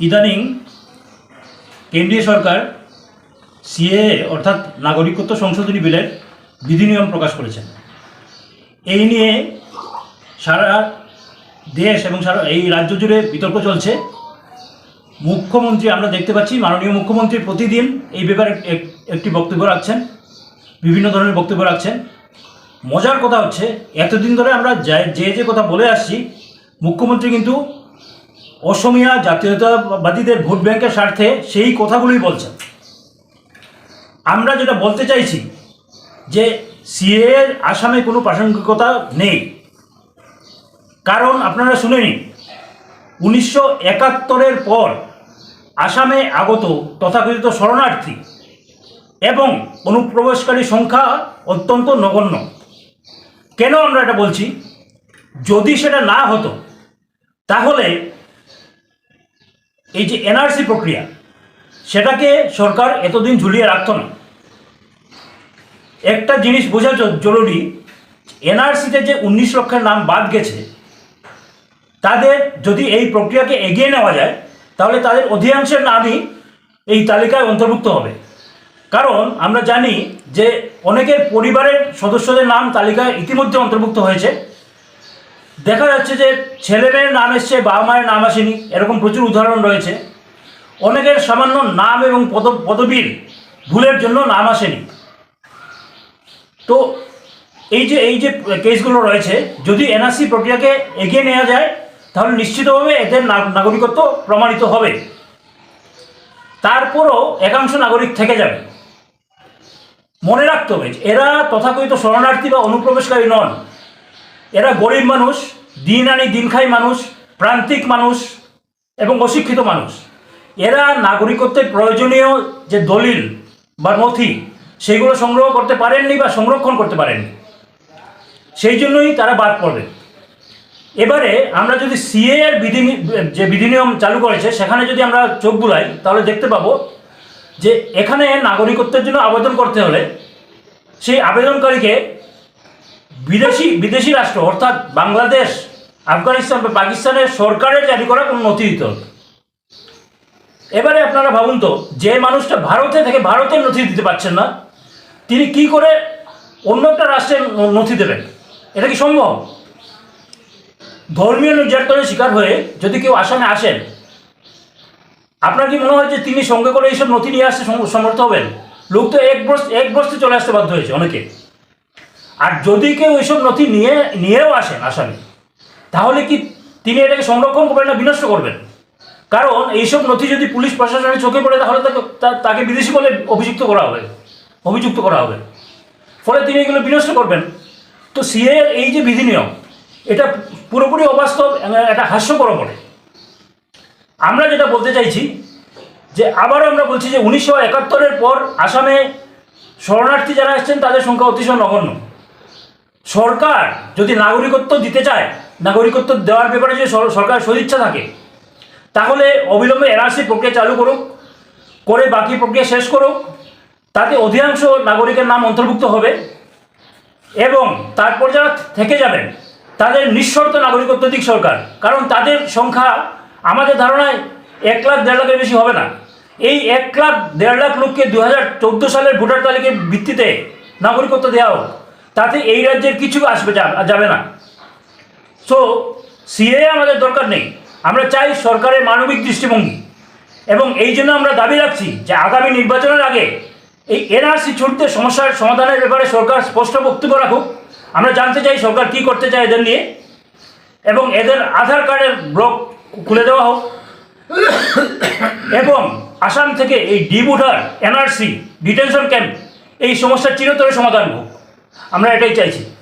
ইদানিং কেন্দ্রীয় সরকার সিএ অর্থাৎ নাগরিকত্ব সংশোধনী বিলের বিধিনিয়ম প্রকাশ করেছেন। এই নিয়ে সারা দেশ এবং সারা এই রাজ্য জুড়ে বিতর্ক চলছে। মুখ্যমন্ত্রী, আমরা দেখতে পাচ্ছি, মাননীয় মুখ্যমন্ত্রী প্রতিদিন এই ব্যাপারে এক- একটি বক্তব্য রাখছেন, বিভিন্ন ধরনের বক্তব্য রাখছেন। মজার কথা হচ্ছে, এতদিন ধরে আমরা যে যে কথা বলে আসছি, মুখ্যমন্ত্রী কিন্তু অসমীয়া জাতীয়তাবাদীদের ভোট ব্যাংকের স্বার্থে সেই কথাগুলোই বলছেন। আমরা যেটা বলতে চাইছি যে সিএর আসামে কোনো প্রাসঙ্গিকতা নেই। কারণ আপনারা শুনে নিন উনিশশো একাত্তরের পর আসামে আগত তথাকথিত শরণার্থী এবং অনুপ্রবেশকারী সংখ্যা অত্যন্ত নগণ্য। কেন আমরা এটা বলছি? যদি সেটা না হতো, তাহলে এই যে এনআরসি প্রক্রিয়া, সেটাকে সরকার এতদিন ঝুলিয়ে রাখত না। একটা জিনিস বোঝা জরুরি এনআরসিতে যে উনিশ লক্ষের নাম বাদ গেছে, তাদের যদি এই প্রক্রিয়াকে এগিয়ে নেওয়া যায়, তাহলে তাদের অধিকাংশের নামই এই তালিকায় অন্তর্ভুক্ত হবে। কারণ আমরা জানি যে অনেকের পরিবারের সদস্যদের নাম তালিকায় ইতিমধ্যে অন্তর্ভুক্ত হয়েছে। দেখা যাচ্ছে যে ছেলে মেয়ের নাম এসছে, বাবা মায়ের নাম আসেনি, এরকম প্রচুর উদাহরণ রয়েছে। অনেকের সামান্য নাম এবং পদ, পদবীর ভুলের জন্য নাম আসেনি। তো এই যে এই যে কেসগুলো রয়েছে, যদি এনআরসি প্রক্রিয়াকে এগিয়ে নেওয়া যায়, তাহলে নিশ্চিতভাবে এদের নাগরিকত্ব প্রমাণিত হবে। তারপরও একাংশ নাগরিক থেকে যাবে। মনে রাখতে হবে এরা তথাকথিত শরণার্থী বা অনুপ্রবেশকারী নন। এরা গরিব মানুষ, দিন আনি দিন খাই মানুষ, প্রান্তিক মানুষ এবং অশিক্ষিত মানুষ। এরা নাগরিকত্বের প্রয়োজনীয় যে দলিল বা নথি, সেগুলো সংগ্রহ করতে পারেননি বা সংরক্ষণ করতে পারেননি। সেই জন্যই তারা বাদ পড়বে। এবারে আমরা যদি সিএ এর বিধি, যে বিধিনিয়ম চালু করেছে, সেখানে যদি আমরা চোখ বুলাই, তাহলে দেখতে পাবো যে এখানে নাগরিকত্বের জন্য আবেদন করতে হলে সেই আবেদনকারীকে বিদেশি বিদেশি রাষ্ট্র, অর্থাৎ বাংলাদেশ, আফগানিস্তান বা পাকিস্তানের সরকারের জারি করা কোনো নথি দিতে এবারে আপনারা ভাবুন তো, যে মানুষটা ভারতে থেকে ভারতের নথি দিতে পারছেন না, তিনি কি করে অন্য একটা রাষ্ট্রের নথি দেবেন? এটা কি সম্ভব? ধর্মীয় নির্যাতনের শিকার হয়ে যদি কেউ আসামে আসেন, আপনার কি মনে হয় যে তিনি সঙ্গে করে এইসব নথি নিয়ে আসতে সমর্থ হবেন? লোক তো এক বস্তে এক বস্তে চলে আসতে বাধ্য হয়েছে অনেকে। আর যদি কেউ এইসব নথি নিয়ে, নিয়েও আসেন আসামে, তাহলে কি তিনি এটাকে সংরক্ষণ করবেন না বিনষ্ট করবেন? কারণ এইসব নথি যদি পুলিশ প্রশাসনের চোখে পড়ে, তাহলে তাকে তাকে বিদেশি বলে অভিযুক্ত করা হবে, অভিযুক্ত করা হবে। ফলে তিনি এগুলো বিনষ্ট করবেন। তো সিএ এই যে বিধি নিয়ম, এটা পুরোপুরি অবাস্তব এটা হাস্যকর বটে। আমরা যেটা বলতে চাইছি, যে আবারও আমরা বলছি যে উনিশশো একাত্তরের পর আসামে শরণার্থী যারা এসছেন, তাদের সংখ্যা অতিশয় নগণ্য। সরকার যদি নাগরিকত্ব দিতে চায়, নাগরিকত্ব দেওয়ার ব্যাপারে যদি সরকার সদিচ্ছা থাকে, তাহলে অবিলম্বে এনআরসি প্রক্রিয়া চালু করুক, করে বাকি প্রক্রিয়া শেষ করুক, তাতে অধিকাংশ নাগরিকের নাম অন্তর্ভুক্ত হবে এবং তারপর যারা থেকে যাবেন, তাদের নিঃশর্ত নাগরিকত্ব দিক সরকার। কারণ তাদের সংখ্যা আমাদের ধারণায় এক লাখ, দেড় লাখের বেশি হবে না। এই এক লাখ, দেড় লাখ লোককে দু হাজার চোদ্দ সালের ভোটার তালিকার ভিত্তিতে নাগরিকত্ব দেওয়া হোক। তাতে এই রাজ্যের কিছু আসবে যাবে না। সো সিএ আমাদের দরকার নেই। আমরা চাই সরকারের মানবিক দৃষ্টিভঙ্গি। এবং এই জন্য আমরা দাবি রাখছি যে আগামী নির্বাচনের আগে এই এনআরসি ছুটতে সমস্যার সমাধানের ব্যাপারে সরকার স্পষ্ট বক্তব্য রাখুক। আমরা জানতে চাই সরকার কি করতে চায় এদের নিয়ে। এবং এদের আধার কার্ডের ব্লক খুলে দেওয়া হোক। এবং আসাম থেকে এই ডিবুটার এনআরসি ডিটেনশন ক্যাম্প এই সমস্যার চিরতরে সমাধান হোক। আমরা এটাই চাইছি।